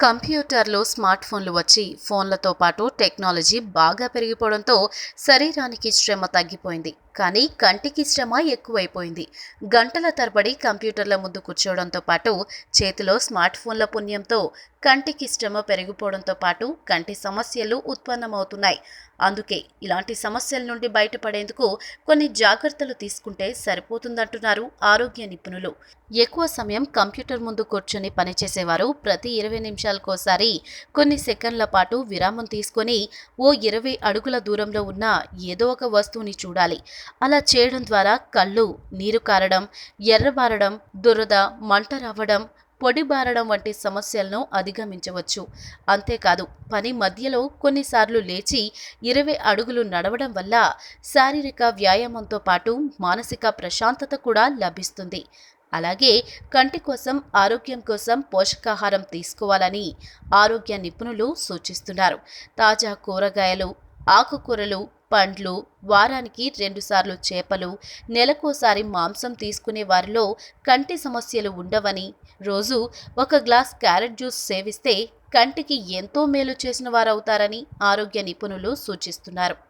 కంప్యూటర్లు స్మార్ట్ ఫోన్లు వచ్చి ఫోన్లతో పాటు టెక్నాలజీ బాగా పెరిగిపోవడంతో శరీరానికి శ్రమ తగ్గిపోయింది. కానీ కంటికి శ్రమ ఎక్కువైపోయింది. గంటల తరబడి కంప్యూటర్ల ముందు కూర్చోవడంతో పాటు చేతిలో స్మార్ట్ ఫోన్ల పుణ్యంతో కంటికి శ్రమ పెరిగిపోవడంతో పాటు కంటి సమస్యలు ఉత్పన్నమవుతున్నాయి. అందుకే ఇలాంటి సమస్యల నుండి బయటపడేందుకు కొన్ని జాగ్రత్తలు తీసుకుంటే సరిపోతుందంటున్నారు ఆరోగ్య నిపుణులు. ఎక్కువ సమయం కంప్యూటర్ ముందు కూర్చొని పనిచేసేవారు ప్రతి ఇరవై నిమిషాలకోసారి కొన్ని సెకండ్ల పాటు విరామం తీసుకొని ఓ ఇరవై అడుగుల దూరంలో ఉన్న ఏదో ఒక వస్తువుని చూడాలి. అలా చేయడం ద్వారా కళ్ళు నీరు కారడం ఎర్రబారడం దురద మంట రావడం పొడి బారడం వంటి సమస్యలను అధిగమించవచ్చు. అంతేకాదు పని మధ్యలో కొన్నిసార్లు లేచి ఇరవై అడుగులు నడవడం వల్ల శారీరక వ్యాయామంతో పాటు మానసిక ప్రశాంతత కూడా లభిస్తుంది. అలాగే కంటి కోసం ఆరోగ్యం కోసం పోషకాహారం తీసుకోవాలని ఆరోగ్య నిపుణులు సూచిస్తున్నారు. తాజా కూరగాయలు ఆకుకూరలు పండ్లు వారానికి రెండుసార్లు చేపలు నెలకోసారి మాంసం తీసుకునే వారిలో కంటి సమస్యలు ఉండవని రోజు ఒక గ్లాస్ క్యారెట్ జ్యూస్ సేవిస్తే కంటికి ఎంతో మేలు చేసిన వారవుతారని ఆరోగ్య నిపుణులు సూచిస్తున్నారు.